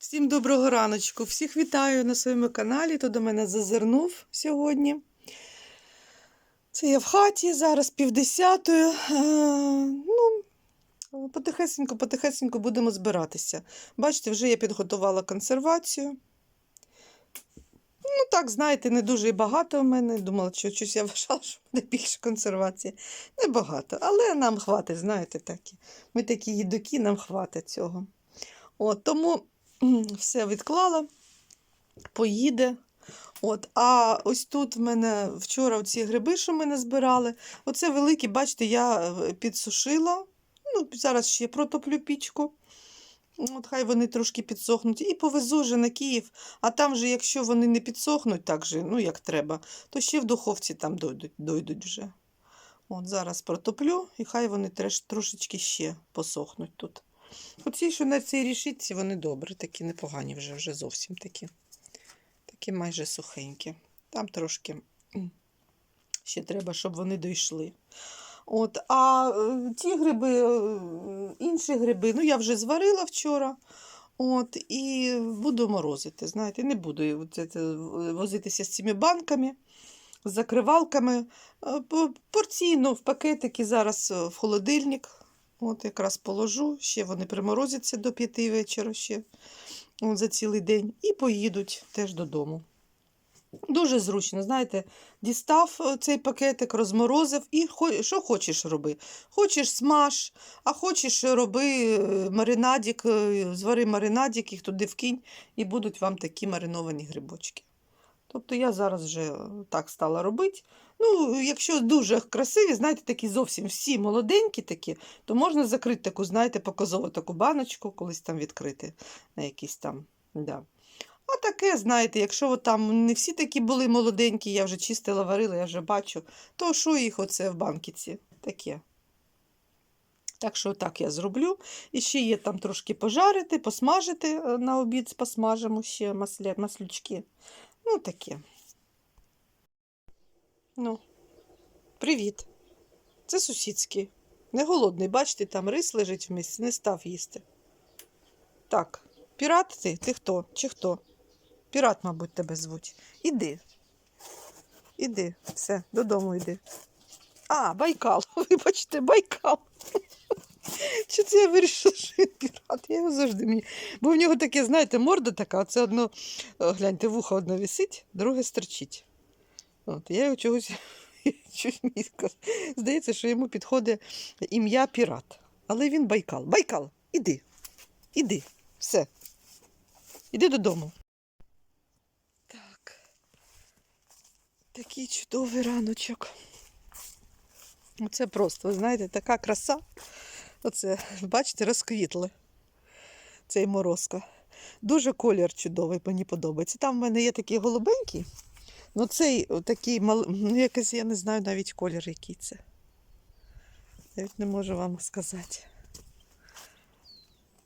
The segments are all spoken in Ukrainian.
Всім доброго раночку. Всіх вітаю на своєму каналі. Хто до мене зазирнув сьогодні. Це я в хаті, зараз півдесятої. Е, Ну, потихесенько, потихесенько будемо збиратися. Бачите, вже я підготувала консервацію. Ну, так, знаєте, не дуже і багато в мене. Думала, що щось я вважала, що буде більше консервації. Небагато, але нам хватить, знаєте, такі. Ми такі їдоки, нам хватить цього. От, тому все відклала, поїде. От, а ось тут в мене вчора ці гриби, що ми назбирали, оце великі, бачите, я е, підсушила. Ну, зараз ще протоплю пічку. От хай вони трошки підсохнуть. І повезу вже на Київ. А там же, якщо вони не підсохнуть так же, ну як треба, то ще в духовці там дойдуть, дойдуть вже. От зараз протоплю, і хай вони треш, трошечки ще посохнуть тут. Оці, що на цій рішитці, вони добрі, такі непогані вже, вже зовсім такі. Такі майже сухенькі. Там трошки ще треба, щоб вони дійшли. От, а е, ті гриби, е, інші гриби, ну я вже зварила вчора. От, і буду морозити. Знаєте, не буду возитися з цими банками, з закривалками. Е, Порційно в пакетики зараз в холодильник. От якраз положу, ще вони приморозяться до п'яти вечора ще от, за цілий день, і поїдуть теж додому. Дуже зручно, знаєте, дістав е, цей пакетик, розморозив і що хочеш роби. Хочеш смаж, а хочеш роби е, маринадік, е, звари маринадік, їх туди вкинь, і будуть вам такі мариновані грибочки. Тобто я зараз вже е, так стала робити. Ну, якщо дуже красиві, знаєте, такі зовсім всі молоденькі такі, то можна закрити таку, знаєте, показову таку баночку, колись там відкрити на якісь там. Да. А таке, знаєте, якщо там не всі такі були молоденькі, я вже чистила, варила, я вже бачу, то що їх оце в банкіці? Таке. Так що так я зроблю. І ще є там трошки пожарити, посмажити е, на обід, посмажимо ще маслючки. Ну, таке. Ну, привіт. Це сусідський. Не голодний, бачите, там рис лежить в місці, не став їсти. Так, пірат ти? Ти хто? Чи хто? Пірат, мабуть, тебе звуть. Іди. Іди, все, додому йди. А, Байкал. Вибачте, Байкал. Чи це я вирішила, що він пірат? Я його завжди мені. Бо в нього таке, знаєте, морда така, оце одно, гляньте, вухо одне висить, друге стерчить. От, я його чогось, чогось мені сказ- здається, що йому підходить ім'я пірат. Але він Байкал. Байкал, іди, іди, все. Іди додому. Так. Такий чудовий раночок. Оце просто, ви знаєте, така краса. Оце, бачите, розквітли цей морозко. Дуже колір чудовий, мені подобається. Там в мене є такий голубенький. Ну, цей такий мал... ну, якось я не знаю навіть колір, який це. Навіть не можу вам сказати.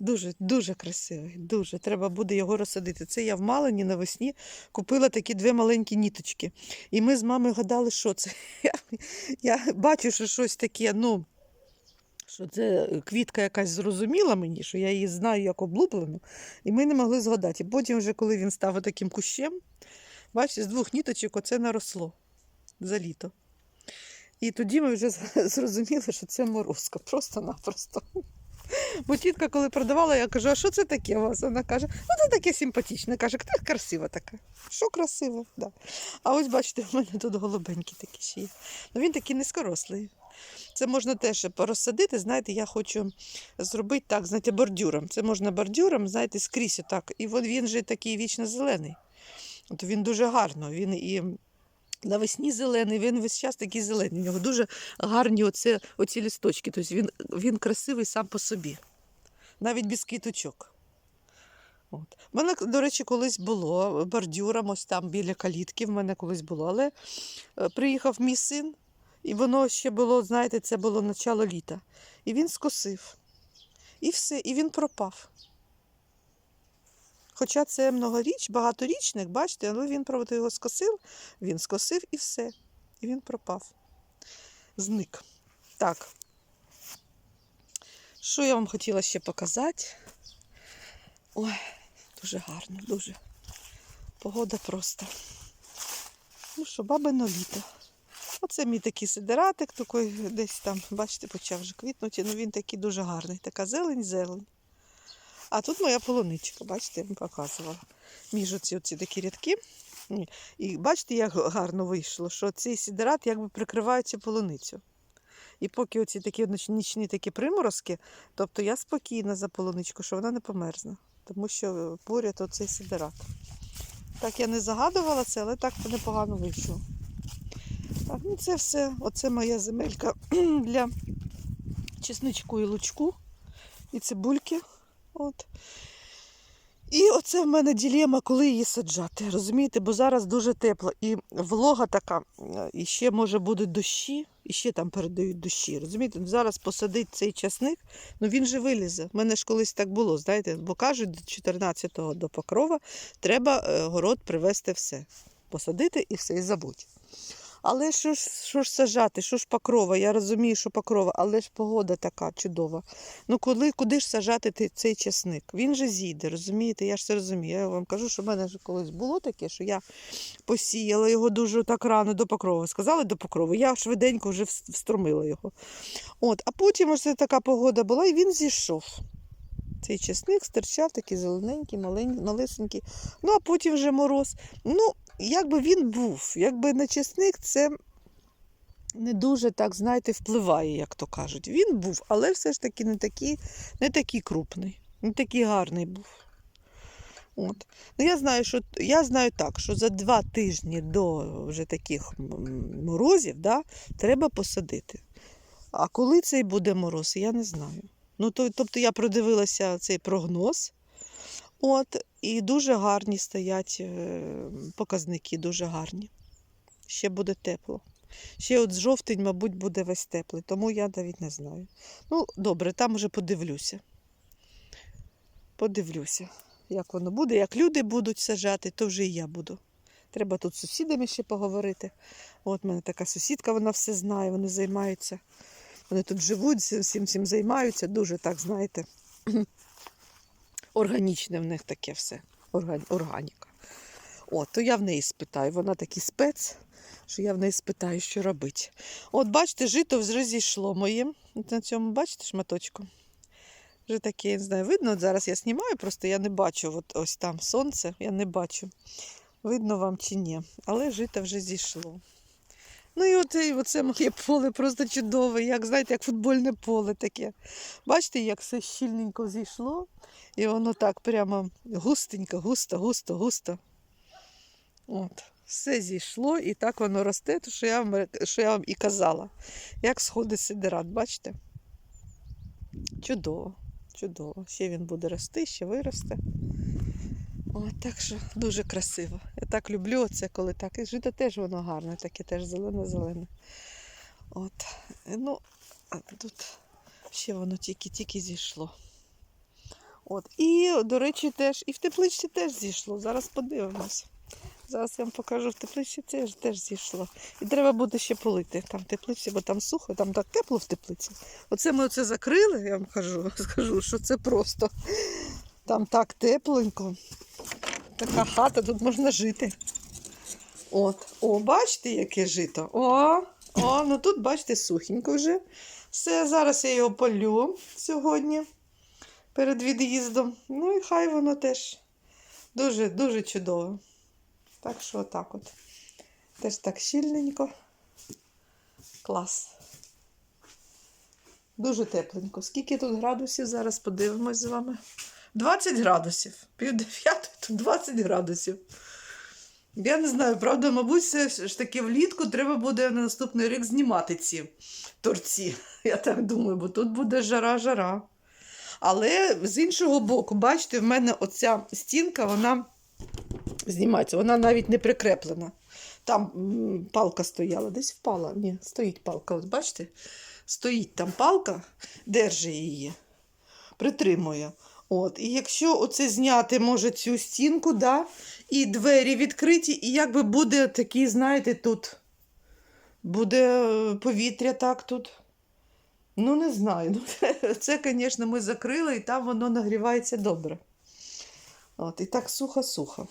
Дуже, дуже красивий, дуже. Треба буде його розсадити. Це я в Малині навесні купила такі дві маленькі ніточки. І ми з мамою гадали, що це. Я, я бачу, що щось таке, ну, що це квітка якась зрозуміла мені, що я її знаю як облуплену, і ми не могли згадати. І потім, вже, коли він став таким кущем, бачите, з двох ніточок оце наросло за літо. І тоді ми вже зрозуміли, що це морозка, просто-напросто. Бо тітка, коли продавала, я кажу, а що це таке у вас? Вона каже, ну це таке симпатичне. Каже, так красива така. Що красиво? Да. А ось бачите, в мене тут голубенький такий ще є. Ну він такий низькорослий. Це можна теж порозсадити. Знаєте, я хочу зробити так, знаєте, бордюром. Це можна бордюром, знаєте, скрізь отак. І він же такий вічно зелений. От він дуже гарно. Він і навесні зелений, він весь час такий зелений. У нього дуже гарні оце, оці лісточки. Тобто він, він красивий сам по собі, навіть без квіточок. От. У мене, до речі, колись було бордюром, ось там біля калітки в мене колись було. Але е, приїхав мій син, і воно ще було, знаєте, це було начало літа. І він скосив. І все, і він пропав. Хоча це многоріч, багаторічник, бачите, але він правда його скосив, він скосив і все. І він пропав. Зник. Так. Що я вам хотіла ще показати? Ой, Дуже гарно, дуже. Погода просто. Ну що, бабино літо. Оце мій такий сидератик, такий десь там, бачите, почав вже квітнути. Ну він такий дуже гарний. Така зелень-зелень. А тут моя полуничка, бачите, я вам показувала. Між оці, оці такі рядки. І бачите, як гарно вийшло, що цей сідерат якби прикриває полуницю. І поки оці такі нічні такі приморозки, тобто я спокійна за полуничку, що вона не померзне, тому що поряд оцей сидерат. Так я не загадувала це, але так непогано вийшло. Так, ну це все. Оце моя земелька для чесничку і лучку, і цибульки. От. І оце в мене ділема, коли її саджати. Розумієте, бо зараз дуже тепло. І волога така, і ще може будуть дощі, і ще там передають дощі. Розумієте, зараз посадить цей часник, ну він же вилізе. У мене ж колись так було, знаєте, бо кажуть, до 14-го до покрова треба е, город привезти все. Посадити і все, і забудь. Але що ж, що ж сажати, що ж покрова? Я розумію, що покрова, але ж погода така чудова. Ну коли, куди ж сажати ти- цей часник? Він же зійде, розумієте? Я ж це розумію. Я вам кажу, що в мене ж колись було таке, що я посіяла його дуже так рано до покрови. Сказали до покрови, я швиденько вже вс- встромила його. От, а потім ось така погода була, і він зійшов. Цей чесник стирчав такий зелененький, маленький, малесенький. Ну, а потім вже мороз. Ну, якби він був, якби на чесник це не дуже так, знаєте, впливає, як то кажуть. Він був, але все ж таки не такий, не такий крупний, не такий гарний був. От. Ну, я знаю, що я знаю так, що за два тижні до вже таких морозів да, треба посадити. А коли цей буде мороз, я не знаю. Ну, то, тобто я продивилася цей прогноз. От, і дуже гарні стоять е, показники, дуже гарні. Ще буде тепло. Ще от жовтень, мабуть, буде весь теплий, тому я навіть не знаю. Ну, добре, там вже подивлюся. Подивлюся, як воно буде. Як люди будуть саджати, то вже і я буду. Треба тут з сусідами ще поговорити. От в мене така сусідка, вона все знає, вони займаються. Вони тут живуть, всім всім займаються. Дуже так, знаєте, органічне в них таке все. Органіка. От, то я в неї спитаю. Вона такий спец, що я в неї спитаю, що робити. От, бачите, жито вже зійшло моє. От на цьому, бачите, шматочку. Вже таке, я не знаю, видно, от зараз я знімаю, просто я не бачу. От ось там сонце, я не бачу. Видно вам чи ні. Але жито вже зійшло. Ну і от, і оце моє поле просто чудове, як знаєте, як футбольне поле таке. Бачите, як все щільненько зійшло, і воно так прямо густенько, густо, густо, густо. От, все зійшло, і так воно росте, то що я вам, що я вам і казала. Як сходить сидерат, бачите? Чудово, чудово. Ще він буде рости, ще виросте. От, так що дуже красиво. Я так люблю оце, коли так. І жито теж воно гарне, таке теж зелене-зелене. От. Ну, а тут ще воно тільки-тільки зійшло. От. І, до речі, теж, і в тепличці теж зійшло. Зараз подивимось. Зараз я вам покажу, в тепличці теж, теж зійшло. І треба буде ще полити там в теплиці, бо там сухо, там так тепло в теплиці. Оце ми оце закрили, я вам кажу, скажу, що це просто. Там так тепленько. Така хата, тут можна жити. От. О, бачите, яке жито. О, о, ну тут, бачите, сухенько вже. Все, зараз я його полю сьогодні перед від'їздом. Ну і хай воно теж дуже, дуже чудово. Так що отак от. Теж так щільненько. Клас. Дуже тепленько. Скільки тут градусів? Зараз подивимось з вами. 20 градусів. Пів дев'ятої, тут 20 градусів. Я не знаю, правда, мабуть, все ж таки влітку треба буде на наступний рік знімати ці торці. Я так думаю, бо тут буде жара-жара. Але з іншого боку, бачите, в мене оця стінка, вона знімається, вона навіть не прикреплена. Там палка стояла, десь впала. Ні, стоїть палка. От бачите? Стоїть там палка, держи її, притримує. От, і якщо оце зняти може цю стінку, да, і двері відкриті, і якби буде такий, знаєте, тут буде е, повітря так тут. Ну, не знаю. Ну, це, звісно, ми закрили, і там воно нагрівається добре. От, і так сухо-сухо.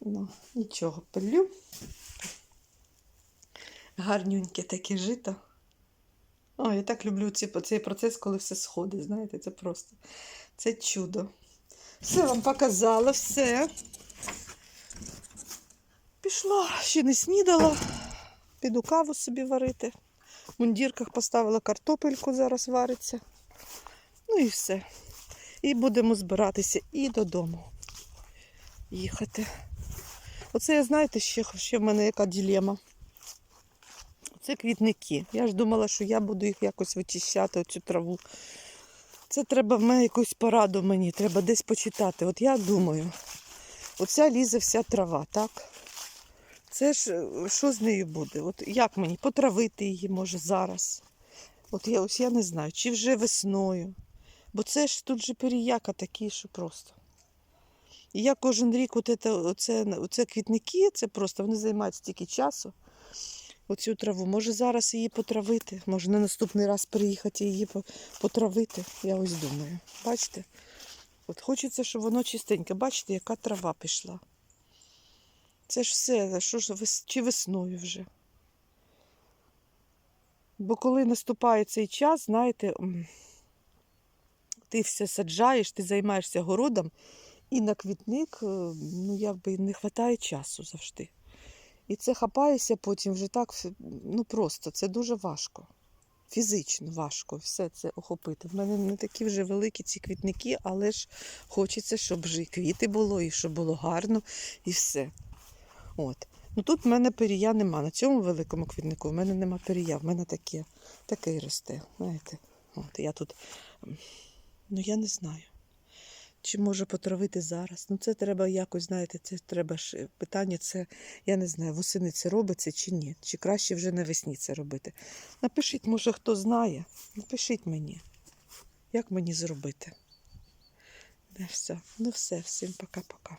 Ну, нічого, пилю. Гарнюньке таке жито. О, я так люблю ці, цей процес, коли все сходить. Знаєте, це просто це чудо. Все вам показала, все. Пішла, ще не снідала. Піду каву собі варити. В мундірках поставила картопельку, зараз вариться. Ну і все. І будемо збиратися і додому їхати. Оце я знаєте, ще, ще в мене яка ділема. Це квітники. Я ж думала, що я буду їх якось вичищати, оцю траву. Це треба в мене якусь пораду мені, треба десь почитати. От я думаю, оця лізе вся трава, так? Це ж що з нею буде? От як мені потравити її, може, зараз? От я ось я не знаю, чи вже весною. Бо це ж тут же періяка такі, що просто. І я кожен рік, от це, оце, оце квітники, це просто вони займають стільки часу. Оцю траву. Може зараз її потравити, може на наступний раз приїхати і її потравити. Я ось думаю. Бачите? От хочеться, щоб воно чистеньке. Бачите, яка трава пішла. Це ж все, що ж вес- чи весною вже. Бо коли наступає цей час, знаєте, ти все саджаєш, ти займаєшся городом, і на квітник е, ну, якби не вистачає часу завжди. І це хапаєшся потім вже так, ну просто це дуже важко. Фізично важко все це охопити. В мене не такі вже великі ці квітники, але ж хочеться, щоб вже і квіти було, і щоб було гарно, і все. От. Ну тут в мене перія нема. На цьому великому квітнику в мене нема перія. В мене таке, таке росте. Знаєте. От я тут, ну я не знаю. Чи може потравити зараз? Ну це треба якось, знаєте, це треба ж е, питання, це я не знаю, восени це робиться чи ні. Чи краще вже навесні це робити. Напишіть, може, хто знає. Напишіть мені, як мені зробити. Не все. Ну все, всім пока-пока.